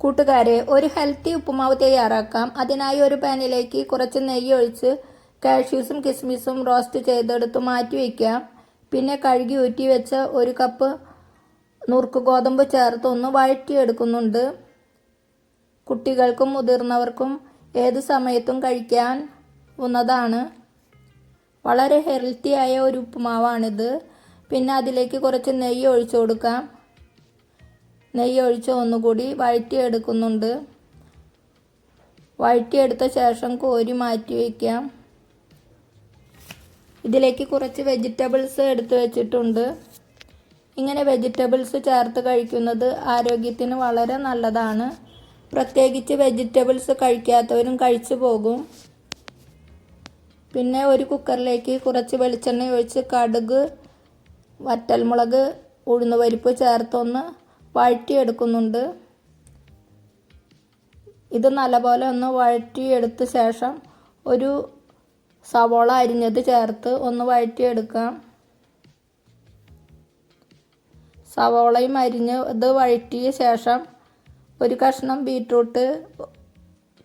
കൂട്ടുകാരെ ഒരു ഹെൽത്തി ഉപ്പുമാവ് തയ്യാറാക്കാം. അതിനായി ഒരു പാനിലേക്ക് കുറച്ച് നെയ്യ് ഒഴിച്ച് കാഷ്യൂസും കിസ്മിസും റോസ്റ്റ് ചെയ്തെടുത്ത് മാറ്റി വയ്ക്കാം. പിന്നെ കഴുകി ഊറ്റി വെച്ച ഒരു കപ്പ് നുറുക്ക് ഗോതമ്പ് ചേർത്ത് ഒന്ന് വഴറ്റിയെടുക്കുന്നുണ്ട്. കുട്ടികൾക്കും മുതിർന്നവർക്കും ഏത് സമയത്തും കഴിക്കാൻ ഉന്നതാണ് വളരെ ഹെൽത്തിയായ ഒരു ഉപ്പുമാവാണിത്. പിന്നെ അതിലേക്ക് കുറച്ച് നെയ്യ് ഒഴിച്ചു കൊടുക്കാം. നെയ്യ് ഒഴിച്ച് ഒന്നുകൂടി വഴറ്റിയെടുക്കുന്നുണ്ട്. വഴറ്റിയെടുത്ത ശേഷം കോരി മാറ്റി വയ്ക്കാം. ഇതിലേക്ക് കുറച്ച് വെജിറ്റബിൾസ് എടുത്തു വച്ചിട്ടുണ്ട്. ഇങ്ങനെ വെജിറ്റബിൾസ് ചേർത്ത് കഴിക്കുന്നത് ആരോഗ്യത്തിന് വളരെ നല്ലതാണ്. പ്രത്യേകിച്ച് വെജിറ്റബിൾസ് കഴിക്കാത്തവരും കഴിച്ചു പോകും. പിന്നെ ഒരു കുക്കറിലേക്ക് കുറച്ച് വെളിച്ചെണ്ണ ഒഴിച്ച് കടുക് വറ്റൽമുളക് ഉഴുന്നുപരിപ്പ് ചേർത്തൊന്ന് വഴറ്റിയെടുക്കുന്നുണ്ട്. ഇത് നല്ലപോലെ ഒന്ന് വഴറ്റിയെടുത്ത ശേഷം ഒരു സവോള അരിഞ്ഞത് ചേർത്ത് ഒന്ന് വഴറ്റിയെടുക്കാം. സവോളയും അരിഞ്ഞ് ഇത് വഴറ്റിയ ശേഷം ഒരു കഷ്ണം ബീട്രൂട്ട്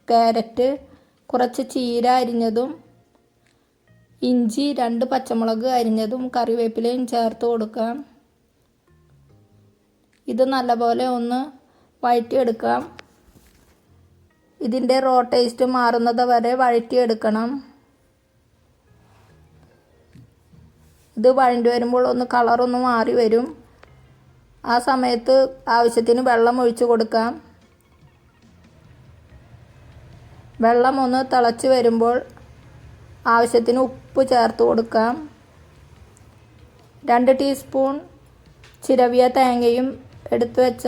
ക്യാരറ്റ് കുറച്ച് ചീര അരിഞ്ഞതും ഇഞ്ചി രണ്ട് പച്ചമുളക് അരിഞ്ഞതും കറിവേപ്പിലയും ചേർത്ത് കൊടുക്കാം. ഇത് നല്ലപോലെ ഒന്ന് വഴറ്റിയെടുക്കാം. ഇതിന്റെ റോ ടേസ്റ്റ് മാറുന്നത് വരെ വഴറ്റിയെടുക്കണം. ഇത് വഴണ്ടി വരുമ്പോൾ ഒന്ന് കളറൊന്ന് മാറി വരും. ആ സമയത്ത് ആവശ്യത്തിന് വെള്ളം ഒഴിച്ചു കൊടുക്കാം. വെള്ളം ഒന്ന് തിളച്ച് വരുമ്പോൾ ആവശ്യത്തിന് ഉപ്പ് ചേർത്ത് കൊടുക്കാം. രണ്ട് ടീസ്പൂൺ ചിരവിയ തേങ്ങയും എടുത്തു വെച്ച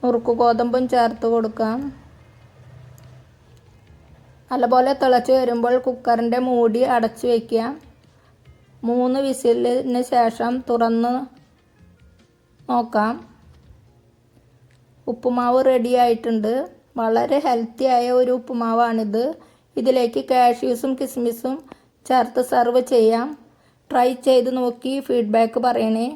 നുറുക്ക് ഗോതമ്പും ചേർത്ത് കൊടുക്കാം നല്ലപോലെ തിളച്ച് വരുമ്പോൾ കുക്കറിന്റെ മൂടി അടച്ചു വയ്ക്കുക മൂന്ന് വിസിലിന് ശേഷം തുറന്ന് നോക്കാം ഉപ്പുമാവ് റെഡി ആയിട്ടുണ്ട്. വളരെ ആയ ഒരു ഉപ്പുമാവാണിത്. ഇതിലേക്ക് കാഷ്യൂസും കിസ്മിസും ചേർത്ത് സെർവ് ചെയ്യാം. ട്രൈ ചെയ്ത് നോക്കി ഫീഡ്ബാക്ക് പറയണേ.